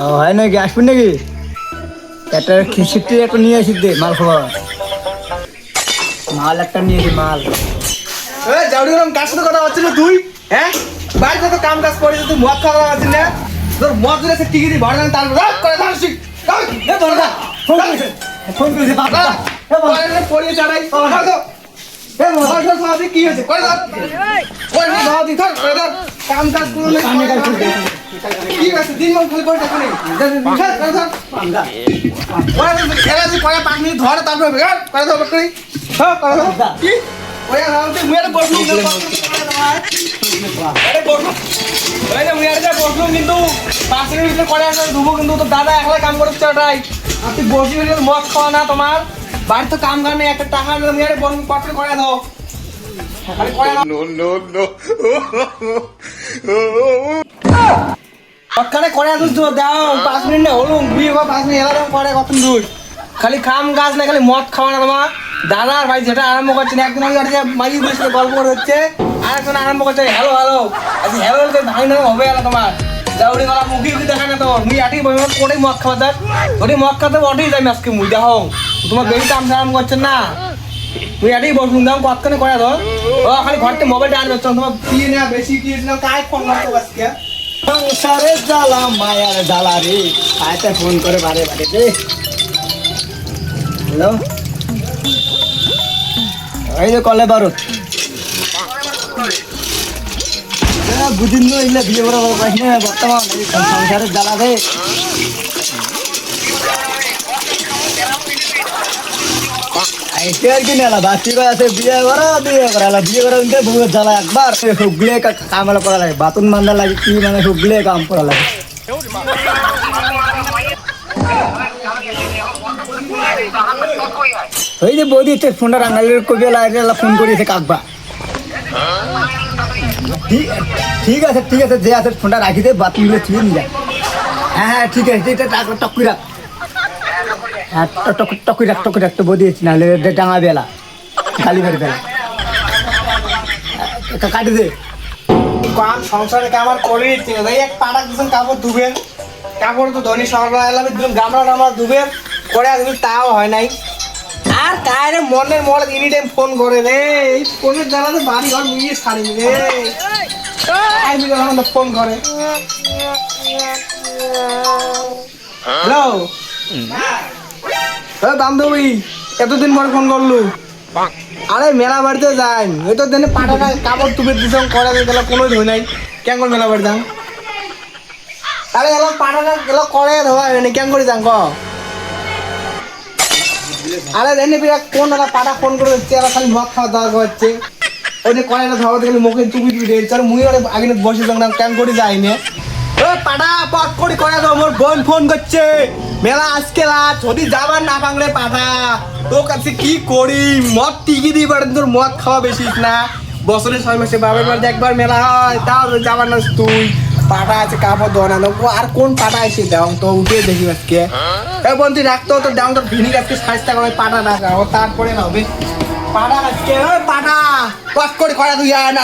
ও হয় নাকি আসবেন নাকি? একটা খিচিটি একটা নিয়ে আসি দে মাল খাবার মাল একটা নিয়ে আসি মাল। এ জাউরি কার সাথে কথা হচ্ছে তুই? হ্যাঁ বাড়িতে তো কাম কাজ করে তুই মদ খাওয়া আছিস না? তোর মদ দিলে সে টিকিটি ভরে দেন তার রাত করে ধান শিখ। এ ধরে দা ফোন করেছে ফোন করেছে বাবা এ বাবা, পড়িয়ে চাড়াই করে দাও এ মহার সভাপতি কি হয়েছে করে করে ধর কাম কাজ করলে কামে কাজ করতে। কি আছে দিন মন খালি করে দেখো এরা হ্যাঁ যে যা বসলুম কিন্তু পাঁচ মিনিট ভিতরে করে কিন্তু তো দাদা একলা কাম আর তুই বসবি মদ খাওয়া না তোমার বাড়িতে তো কাম কাজ নেই একটা টাকা নিলে মুয়ের দাও খালি করে দাও ওখানে করে আসুস তো, দাও, পাঁচ মিনিট না হলুম, বিয়ে বা পাঁচ মিনিট এলাম করে কত দূর খালি খাম গাছ না, খালি মদ খাওয়া না তোমার। দাদা আর ভাই যেটা আরম্ভ করছে না একদিন আগে একটা মাঝি বসে গল্প করে হচ্ছে। আর একজন আরম্ভ করছে হ্যালো হ্যালো আচ্ছা হ্যালো হ্যালো ভাই না, হবে এলা তোমার। দাউড়ি না মদ খাওয়া মদ যাই আজকে মুই, দেখো। তোমার করছেন না। তুই বসুন দাম ও, খালি মোবাইলটা আনবে তোমার না বেশি কি সংসারের জ্বালা, মায়ার জ্বালা রে। আয়তে ফোন করে বারে বারে দে। হ্যালো? এই যে কলে বারুদ। বুঝিন তো এগুলো বিয়ে করা না বর্তমান সংসারের জ্বালা রে। বিয়ে করা বিয়ে করা। বিয়ে করা উনকে বউয়ের জ্বালা একবার সবগুলো কাম করা লাগে। বাতুন বান্ধা লাগে, কি মানে সবগুলো কাম করা লাগে। ওই যে বৌদি ফোনটা রান্নালের কবি লাগে ফোন করিয়েছে কাকবা। ঠিক আছে ঠিক আছে, যে আছে, ফোনটা রাখি দে বাথরুমগুলো ছুঁয়ে নিয়ে যায় হ্যাঁ হ্যাঁ ঠিক আছে এটা টাকা রাখ। হ্যাঁ টক টকুই রাখ টকুই রাখ তো বৌদি নাহলে ডাঙা বেলা খালি বের বেলা। কাটি দে। কাম সংসারে কামার করে এই এক পাটা দিছেন কাপড় ধুবেন কাপড় তো ধনী সকালবেলা এলাম দিলাম গামলা টামলা ধুবেন করে আসবেন তাও হয় নাই। আর কায়রে মনের মনে এনি টাইম ফোন করে রে এই ফোনের জ্বালাতে বাড়ি ঘর নিয়ে ছাড়িনি রে। বিলে আমাদের ফোন করে। হ্যালো হ্যালো বান্ধবী এতদিন পর ফোন আরে মেলা বাড়িতে যাই। ওই তো দিনে কাপড় দিছাম করা কোনো ধুই নাই। কেন করে মেলা বাড়ি যাম আরে গেল করে ধোয়া হয়নি কেন করে ক? আরে কোন একটা পাটা ফোন করে হচ্ছে আর খালি মদ খাওয়া দাওয়া করছে। ওই যে কয়টা ধোয়াতে গেলে মুখে দিয়ে চল মুই আগে বসে কেন করে যাই নে? ও পাটা পট করে করে দাও মোর বোন ফোন করছে। মেলা আজকে রাত, যদি যাবার না পাংলে পাঠা তোর কাছে কি করি? মদ টিকি দিই পারেন তোর মদ খাওয়া বেশি না। বছরে ছয় মাসে বাবার বাড়িতে একবার মেলা হয়, তাও যাবার না তুই। পাটা আছে কাপড় দোনা ও আর কোন পাটা এসে দাও তো উঠে দেখি আজকে। এই বন্ধু রাখতো তো দাম তো ভিনি আজকে সাজটা করে পাটা রাখা তারপরে না হবে। পাটা আজকে পাটা। কষ্ট করে করা তুই না।